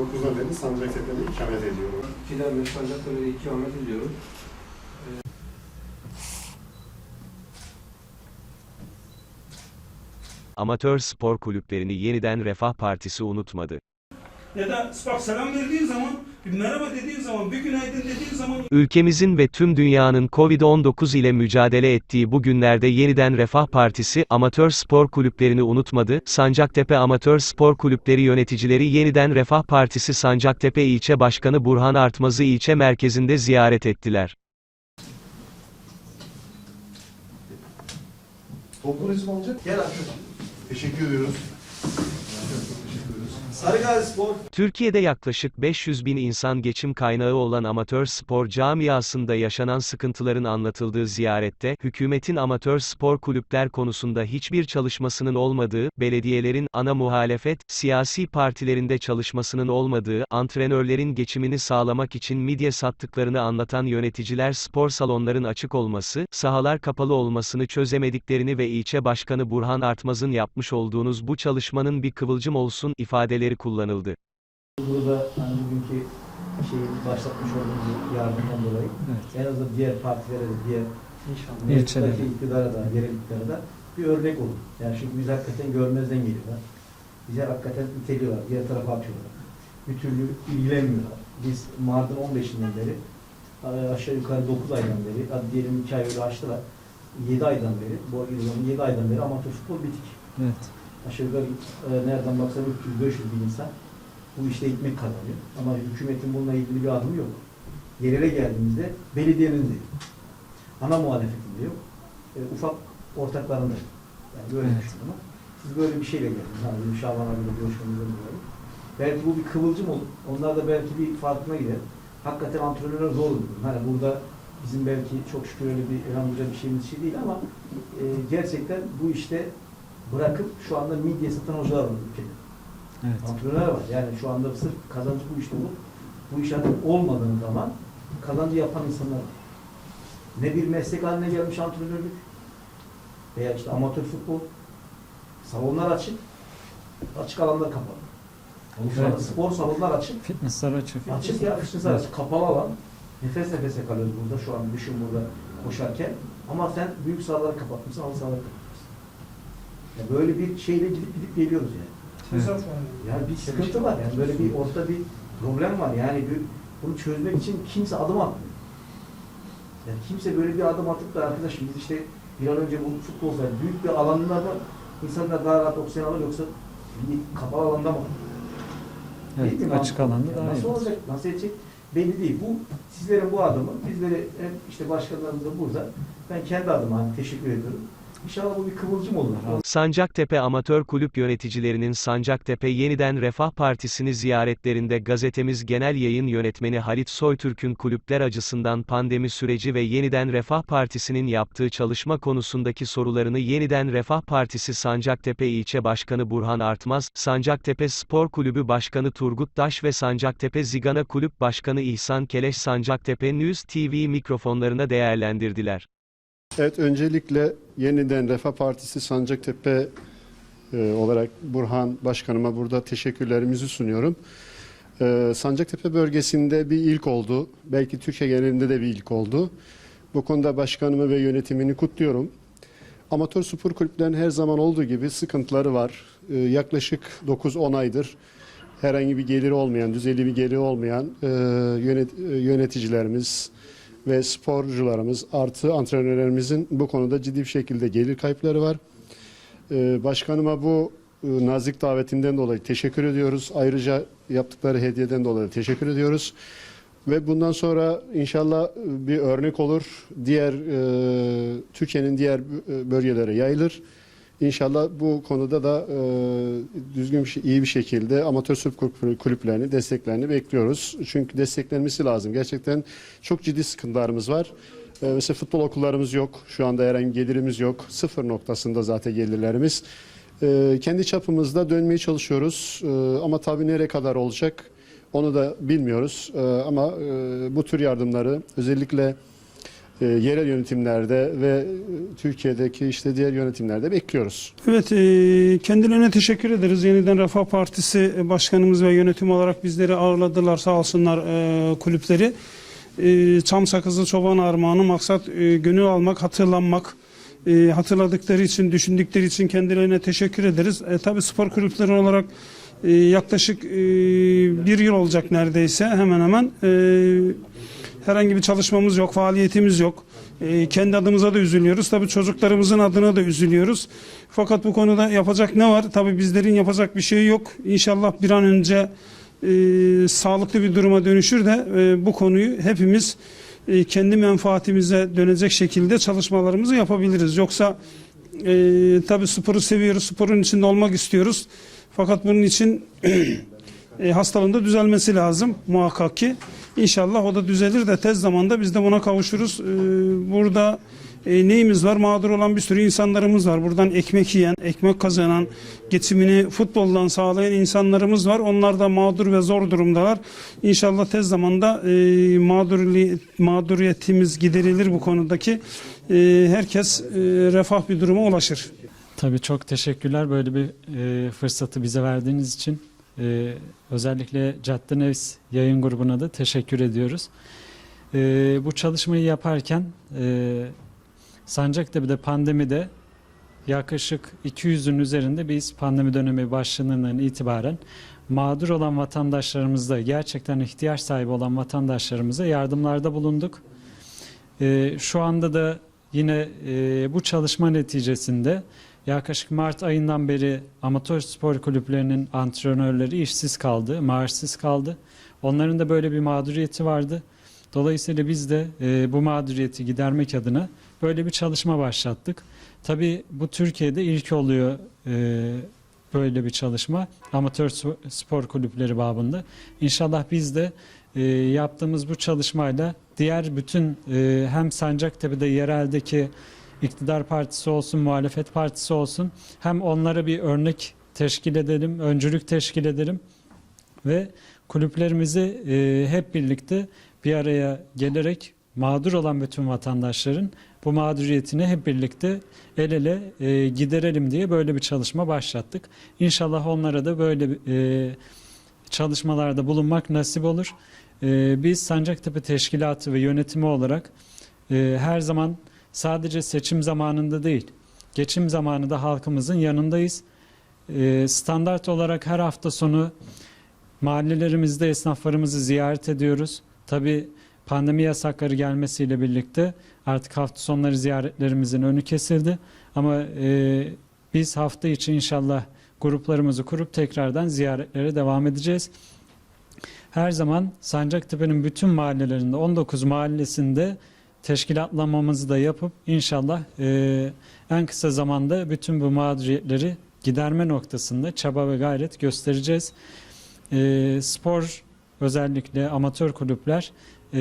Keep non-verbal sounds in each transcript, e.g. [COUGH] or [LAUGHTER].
2009'dan beri Sancaktepe'de ikamet ediyorum. İkiden beri Sancaktepe'de ikamet ediyorum. Amatör spor kulüplerini yeniden Refah Partisi unutmadı. Ya da bak selam verdiğin zaman, bir merhaba dediğin zaman, bir günaydın dediğin zaman Ülkemizin ve tüm dünyanın Covid-19 ile mücadele ettiği bu günlerde yeniden Refah Partisi, amatör spor kulüplerini unutmadı, Sancaktepe Amatör Spor Kulüpleri yöneticileri yeniden Refah Partisi Sancaktepe İlçe Başkanı Burhan Artmaz'ı ilçe merkezinde ziyaret ettiler. Toplumumuz olacak. Gel arkadaşım. Teşekkür ediyoruz. Çok teşekkür ediyoruz. Sarıgazi Spor. Türkiye'de yaklaşık 500 bin insan geçim kaynağı olan amatör spor camiasında yaşanan sıkıntıların anlatıldığı ziyarette, hükümetin amatör spor kulüpler konusunda hiçbir çalışmasının olmadığı, belediyelerin, ana muhalefet, siyasi partilerinde çalışmasının olmadığı, antrenörlerin geçimini sağlamak için midye sattıklarını anlatan yöneticiler spor salonların açık olması, sahalar kapalı olmasını çözemediklerini ve ilçe başkanı Burhan Artmaz'ın yapmış olduğunuz bu çalışmanın bir kıvılcım olsun ifadeleri kullanıldı. Burada hani bugünkü şeyi başlatmış olduğumuz yardımdan dolayı en azından diğer partilere de diğer mevcuttaki iktidara da, yerel iktidara da bir örnek olur. Yani çünkü biz hakikaten görmezden geliyorlar. Bize hakikaten iteliyorlar, diğer tarafa atıyorlar. Bir türlü ilgilenmiyorlar. Biz Mardin 15'inden beri aşağı yukarı 9 aydan beri, hadi diyelim 2 ay öyle açtılar. 7 aydan beri, bu yılın 7 aydan beri amatör futbol bitik. Evet. Aşağı yukarı e, nereden baksan 300-500 bin insan bu işte ekmek kazanıyor. Ama hükümetin bununla ilgili bir adımı yok. Yerele geldiğimizde belediyenin de yok. Ana muhalefetin de yok. E, ufak ortaklarında yok. Yani böyle Evet. düşünün ama siz böyle bir şeyle geldiniz. Hani Şaban abiyle görüşmemizden dolayı. Belki bu bir kıvılcım olur. Onlar da belki bir farkına gider. Hakikaten antrenörler zor olur. Hani burada bizim belki çok şükür öyle bir elhamdülillah bir şeyimiz şey değil ama e, gerçekten bu işte bırakıp şu anda midye satan hocalar var ülkede. Evet. Antrenörler var. Yani şu anda sırf kazancı bu işte olup bu iş artık olmadığı zaman kazancı yapan insanlar var. Ne bir meslek haline gelmiş antrenörlük veya işte amatör futbol salonlar açık açık alanlar kapalı. Evet. spor salonlar açık. Fitnessler açık. Açık ya fitness açık. Kapalı alan. Nefes nefese kalıyoruz burada şu an düşün burada koşarken. Ama sen büyük sahaları kapatmışsın, halı sahaları kapatmışsın. Ya böyle bir şeyle gidip gidip geliyoruz yani. Evet. Yani bir sıkıntı var yani böyle bir ortada bir problem var yani bir, bunu çözmek için kimse adım atmıyor. Yani kimse böyle bir adım atıp da arkadaşım biz işte bir an önce bu futbol sahası büyük bir alanda da insanlar daha rahat oksijen alır yoksa bir kapalı alanda mı? Evet, Değil mi? açık alanda Yani daha iyi. Nasıl olacak, nasıl edecek belli değil. Bu sizlerin bu adımı, bizleri hem işte başkanlarımız da burada. Ben kendi adıma hani teşekkür ediyorum. İnşallah bu bir kıvılcım olur. Sancaktepe Amatör Kulüp yöneticilerinin Sancaktepe Yeniden Refah Partisi'ni ziyaretlerinde gazetemiz genel yayın yönetmeni Halit Soytürk'ün kulüpler açısından pandemi süreci ve Yeniden Refah Partisi'nin yaptığı çalışma konusundaki sorularını Yeniden Refah Partisi Sancaktepe İlçe Başkanı Burhan Artmaz, Sancaktepe Spor Kulübü Başkanı Turgut Daş ve Sancaktepe Zigana Kulüp Başkanı İhsan Keleş Sancaktepe News TV mikrofonlarına değerlendirdiler. Evet, öncelikle yeniden Refah Partisi Sancaktepe e, olarak Burhan Başkanıma burada teşekkürlerimizi sunuyorum. E, Sancaktepe bölgesinde bir ilk oldu. Belki Türkiye genelinde de bir ilk oldu. Bu konuda başkanımı ve yönetimini kutluyorum. Amatör spor kulüplerinin her zaman olduğu gibi sıkıntıları var. E, yaklaşık 9-10 aydır herhangi bir geliri olmayan, düzeyli bir geliri olmayan e, e, yöneticilerimiz, ve sporcularımız artı antrenörlerimizin bu konuda ciddi bir şekilde gelir kayıpları var. Ee, Başkanıma bu e, nazik davetinden dolayı teşekkür ediyoruz. Ayrıca yaptıkları hediyeden dolayı teşekkür ediyoruz. Ve bundan sonra inşallah e, bir örnek olur. Diğer e, Türkiye'nin diğer bölgelere yayılır. İnşallah bu konuda da e, düzgün bir iyi bir şekilde amatör spor kulüplerini, desteklerini bekliyoruz. Çünkü desteklenmesi lazım. Gerçekten çok ciddi sıkıntılarımız var. E, mesela futbol okullarımız yok. Şu anda herhangi gelirimiz yok. Sıfır noktasında zaten gelirlerimiz. E, kendi çapımızda dönmeye çalışıyoruz. E, ama tabii nereye kadar olacak onu da bilmiyoruz. E, ama e, bu tür yardımları özellikle e, yerel yönetimlerde ve e, Türkiye'deki işte diğer yönetimlerde bekliyoruz. Evet, e, kendilerine teşekkür ederiz. Yeniden Refah Partisi Başkanımız ve yönetim olarak bizleri ağırladılar sağ olsunlar kulüpleri. E, Çam Sakızı Çoban Armağanı maksat gönül almak, hatırlanmak. Hatırladıkları için, düşündükleri için kendilerine teşekkür ederiz. E, tabii spor kulüpleri olarak yaklaşık bir yıl olacak neredeyse hemen hemen. E, herhangi bir çalışmamız yok, faaliyetimiz yok. E, kendi adımıza da üzülüyoruz. Tabii çocuklarımızın adına da üzülüyoruz. Fakat bu konuda yapacak ne var? Tabii bizlerin yapacak bir şey yok. İnşallah bir an önce e, sağlıklı bir duruma dönüşür de e, bu konuyu hepimiz e, kendi menfaatimize dönecek şekilde çalışmalarımızı yapabiliriz. Yoksa e, tabii sporu seviyoruz, sporun içinde olmak istiyoruz. Fakat bunun için [CLEARS THROAT] e, hastalığın da düzelmesi lazım muhakkak ki. İnşallah o da düzelir de tez zamanda biz de buna kavuşuruz. E, burada e, neyimiz var? Mağdur olan bir sürü insanlarımız var. Buradan ekmek yiyen, ekmek kazanan, geçimini futboldan sağlayan insanlarımız var. Onlar da mağdur ve zor durumdalar. İnşallah tez zamanda e, mağdurli, mağduriyetimiz giderilir bu konudaki. E, herkes e, refah bir duruma ulaşır. Tabii çok teşekkürler böyle bir e, fırsatı bize verdiğiniz için. E, özellikle Cadde Nevs yayın grubuna da teşekkür ediyoruz. E, bu çalışmayı yaparken e, Sancaktepe'de pandemide yaklaşık 200'ün üzerinde biz pandemi dönemi başladığından itibaren mağdur olan vatandaşlarımızda gerçekten ihtiyaç sahibi olan vatandaşlarımıza yardımlarda bulunduk. E, şu anda da yine e, bu çalışma neticesinde yaklaşık Mart ayından beri amatör spor kulüplerinin antrenörleri işsiz kaldı, maaşsız kaldı. Onların da böyle bir mağduriyeti vardı. Dolayısıyla biz de e, bu mağduriyeti gidermek adına böyle bir çalışma başlattık. Tabii bu Türkiye'de ilk oluyor e, böyle bir çalışma amatör spor kulüpleri babında. İnşallah biz de e, yaptığımız bu çalışmayla diğer bütün e, hem Sancaktepe'de yereldeki iktidar partisi olsun, muhalefet partisi olsun hem onlara bir örnek teşkil edelim, öncülük teşkil edelim ve kulüplerimizi e, hep birlikte bir araya gelerek mağdur olan bütün vatandaşların bu mağduriyetini hep birlikte el ele e, giderelim diye böyle bir çalışma başlattık. İnşallah onlara da böyle e, çalışmalarda bulunmak nasip olur. E, biz Sancaktepe Teşkilatı ve yönetimi olarak e, her zaman sadece seçim zamanında değil, geçim zamanı da halkımızın yanındayız. E, standart olarak her hafta sonu mahallelerimizde esnaflarımızı ziyaret ediyoruz. Tabii pandemi yasakları gelmesiyle birlikte artık hafta sonları ziyaretlerimizin önü kesildi. Ama e, biz hafta içi inşallah gruplarımızı kurup tekrardan ziyaretlere devam edeceğiz. Her zaman Sancaktepe'nin bütün mahallelerinde 19 mahallesinde teşkilatlamamızı da yapıp inşallah e, en kısa zamanda bütün bu mağduriyetleri giderme noktasında çaba ve gayret göstereceğiz. E, spor özellikle amatör kulüpler e,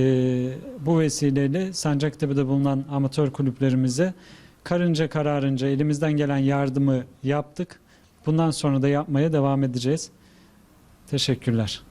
bu vesileyle Sancaktepe'de bulunan amatör kulüplerimize karınca kararınca elimizden gelen yardımı yaptık. Bundan sonra da yapmaya devam edeceğiz. Teşekkürler.